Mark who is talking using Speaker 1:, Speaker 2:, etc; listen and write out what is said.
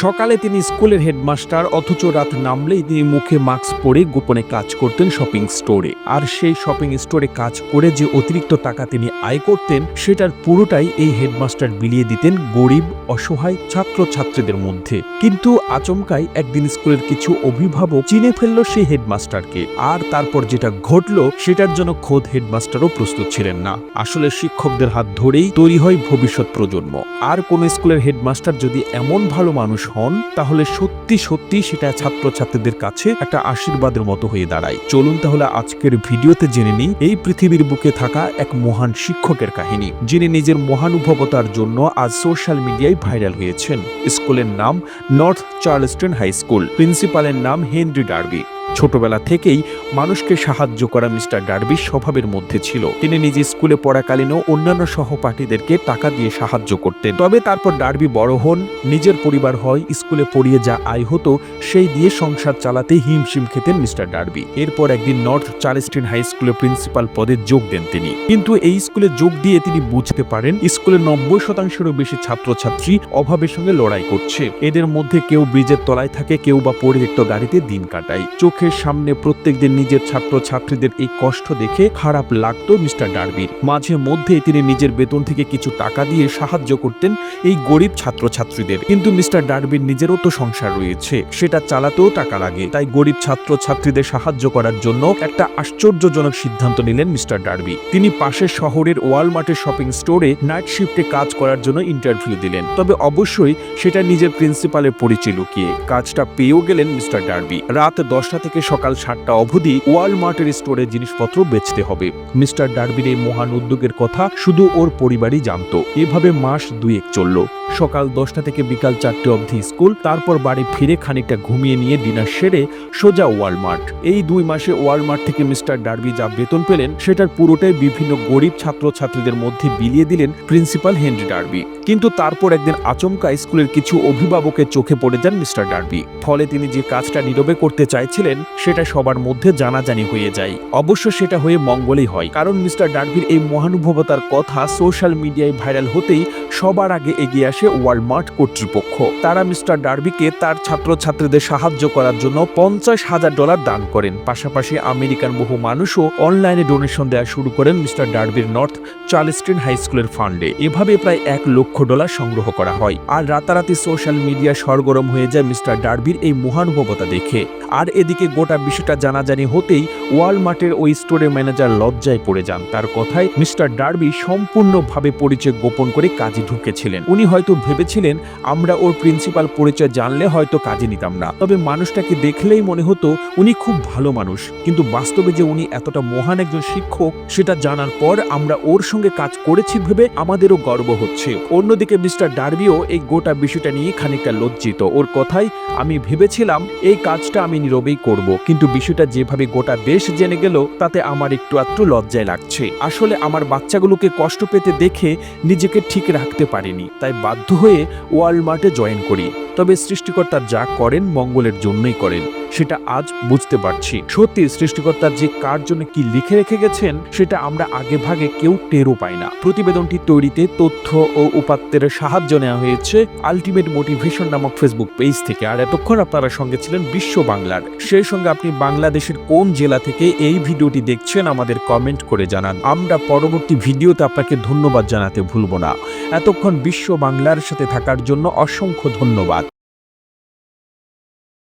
Speaker 1: সকালে তিনি স্কুলের হেডমাস্টার, অথচ রাত নামলেই তিনি মুখে মাস্ক পরে গোপনে কাজ করতেন শপিং স্টোরে। আর সেই শপিং স্টোরে কাজ করে যে অতিরিক্ত টাকা তিনি আয় করতেন, সেটার পুরোটাই এই হেডমাস্টার বিলিয়ে দিতেন গরিব, অসহায় ছাত্র ছাত্রীদের মধ্যে। কিন্তু আচমকাই একদিন স্কুলের কিছু অভিভাবক চিনে ফেলল সেই হেডমাস্টারকে। আর তারপর যেটা ঘটলো, সেটার জন্য খোদ হেডমাস্টারও প্রস্তুত ছিলেন না। আসলে শিক্ষকদের হাত ধরেই তৈরি হয় ভবিষ্যৎ প্রজন্ম। আর কোন স্কুলের হেডমাস্টার যদি এমন ভালো মানুষ হন, তাহলে সত্যি সত্যি সেটা ছাত্রছাত্রীদের কাছে একটা আশীর্বাদের মতো হয়ে দাঁড়ায়। চলুন তাহলে আজকের ভিডিওতে জেনে নিই, এই পৃথিবীর বুকে থাকা এক মহান শিক্ষকের কাহিনী, যিনি নিজের মহানুভবতার জন্য আজ সোশ্যাল মিডিয়ায় ভাইরাল হয়েছেন। স্কুলের নাম নর্থ চার্লস্টন হাই স্কুল, প্রিন্সিপালের নাম হেনরি ডার্বি। ছোটবেলা থেকেই মানুষকে সাহায্য করা মিস্টার ডার্বির স্বভাবের মধ্যে ছিল। তিনি নিজে স্কুলে পড়াকালীনও অন্যান্য সহপাঠীদেরকে টাকা দিয়ে সাহায্য করতেন। তবে তারপর ডার্বি বড় হন, নিজের পরিবার হয়, স্কুলে পড়িয়ে যা আয় হতো, সেই দিয়ে সংসার চালাতে হিমশিম খেতেন মিস্টার ডার্বি এরপর একদিন নর্থ চার্লস্টন হাই স্কুলে প্রিন্সিপাল পদে যোগ দেন তিনি। কিন্তু এই স্কুলে যোগ দিয়ে তিনি বুঝতে পারেন, স্কুলের নব্বই শতাংশেরও বেশি ছাত্রছাত্রী অভাবের সঙ্গে লড়াই করছে। এদের মধ্যে কেউ ব্রিজের তলায় থাকে, কেউ বা পরিত্যক্ত গাড়িতে দিন কাটায়। চোখের সামনে প্রত্যেকদিন নিজের ছাত্র ছাত্রীদের এই কষ্ট দেখে খারাপ লাগতো মিস্টার ডার্বির মাঝে মধ্যে তিনি নিজের বেতন থেকে কিছু টাকা দিয়ে সাহায্য করতেন এই গরিব ছাত্রছাত্রীদের। কিন্তু মিস্টার ডার্বির নিজেরও তো সংসার রয়েছে, সেটা চালাতেও টাকা লাগে। তাই গরিব ছাত্র ছাত্রীদের সাহায্য করার জন্য একটা আশ্চর্যজনক সিদ্ধান্ত নিলেন মিস্টার ডার্বি তিনি পাশের শহরের ওয়ালমার্টের শপিং স্টোরে নাইট শিফটে কাজ করার জন্য ইন্টারভিউ দিলেন। তবে অবশ্যই সেটা নিজের প্রিন্সিপালের পরিচয় লুকিয়ে কাজটা পেয়েও গেলেন মিস্টার ডার্বি রাত দশটা থেকে সকাল সাতটা অবধি ওয়ালমার্টের স্টোরে জিনিসপত্র বেচতে হবে। মিস্টার ডার্বির এই মহান উদ্যোগের কথা শুধু ওর পরিবারই জানতো। এভাবে মাস দুয়েক চলল। সকাল দশটা থেকে বিকাল চারটে অবধি স্কুল, তারপর বাড়ি ফিরে খানিকটা ঘুমিয়ে নিয়ে ডিনার সেরে সোজা ওয়ালমার্ট। এই দুই মাসে ওয়ালমার্ট থেকে মিস্টার ডার্বি যা বেতন পেলেন, সেটার পুরোটাই বিভিন্ন গরিব ছাত্রছাত্রীদের মধ্যে বিলিয়ে দিলেন প্রিন্সিপাল হেনরি ডার্বি। কিন্তু তারপর একদিন আচমকা স্কুলের কিছু অভিভাবকের চোখে পড়ে যান মিস্টার ডার্বি। ফলে তিনি যে কাজটা নীরবে করতে চাইছিলেন সেটা সবার মধ্যে জানাজানি হয়ে যায়। অবশ্য সেটা হয়ে মঙ্গলেই হয়, কারণ মিস্টার ডার্বির এই মহানুভবতার কথা সোশ্যাল মিডিয়ায় ভাইরাল হতেই সবার আগে এগিয়ে আসে ওয়ালমার্ট কর্তৃপক্ষ। তারা মিস্টার ডার্বিকে তার ছাত্রছাত্রীদের সাহায্য করার জন্য পঞ্চাশ হাজার ডলার দান করেন। পাশাপাশি আমেরিকান বহু মানুষও অনলাইনে ডোনেশন দেওয়া শুরু করেন মিস্টার ডার্বির নর্থ চার্লস্টন হাই স্কুলের ফান্ডে। এভাবে প্রায় এক লক্ষ ডলার সংগ্রহ করা হয়। আর রাতারাতি সোশ্যাল মিডিয়া সরগরম হয়ে যায় মিস্টার ডার্বির এই মহানুভবতা দেখে। আর এদিকে গোটা বিষয়টা জানাজানি হতেই ওয়ালমার্টের ওই স্টোরের ম্যানেজার লজ্জায় পড়ে যান। তার কথায় মিস্টার ডার্বি সম্পূর্ণভাবে পরিচয় গোপন করে কাজে ঢুকেছিলেন। উনি হয়তো ভেবেছিলেন, আমরা ওর প্রিন্সিপাল পরিচয় জানলে হয়তো কাজে নিতাম না। তবে মানুষটাকে দেখলেই মনে হতো উনি খুব ভালো মানুষ। কিন্তু বাস্তবে যে উনি এতটা মহান একজন শিক্ষক, সেটা জানার পর আমরা ওর সঙ্গে কাজ করেছি ভেবে আমাদেরও গর্ব হচ্ছে। অন্যদিকে মিস্টার ডার্বিও এই গোটা বিষয়টা নিয়ে খানিকটা লজ্জিত। ওর কথায়, আমি ভেবেছিলাম, এই কাজটা আমি নীরবেই করব। কিন্তু বিষয়টা যেভাবে গোটা দেশ জেনে গেল, তাতে আমার একটু আত্ম লজ্জায় লাগছে। আসলে আমার বাচ্চাগুলোকে কষ্ট পেতে দেখে নিজেকে ঠিক রাখতে পারিনি, তাই বাধ্য হয়ে ওয়ার্ল্ড মার্টে জয়েন করি। তবে সৃষ্টিকর্তা যা করেন মঙ্গলের জন্যই করেন, সেটা আজ বুঝতে পারছি। সত্যি সৃষ্টিকর্তার যে কার জন্য কি লিখে রেখে গেছেন, সেটা আমরা আগে ভাগে কেউ টেরও পাই না। প্রতিবেদনটি তৈরিতে তথ্য ও উপাত্তের সাহায্য নেওয়া হয়েছে আলটিমেট মোটিভেশন নামক ফেসবুক পেজ থেকে। আর এতক্ষণ আপনারা সঙ্গে ছিলেন বিশ্ব বাংলার। সেই সঙ্গে আপনি বাংলাদেশের কোন জেলা থেকে এই ভিডিওটি দেখছেন আমাদের কমেন্ট করে জানান। আমরা পরবর্তী ভিডিওতে আপনাকে ধন্যবাদ জানাতে ভুলব না। এতক্ষণ বিশ্ব বাংলার সাথে থাকার জন্য অসংখ্য ধন্যবাদ।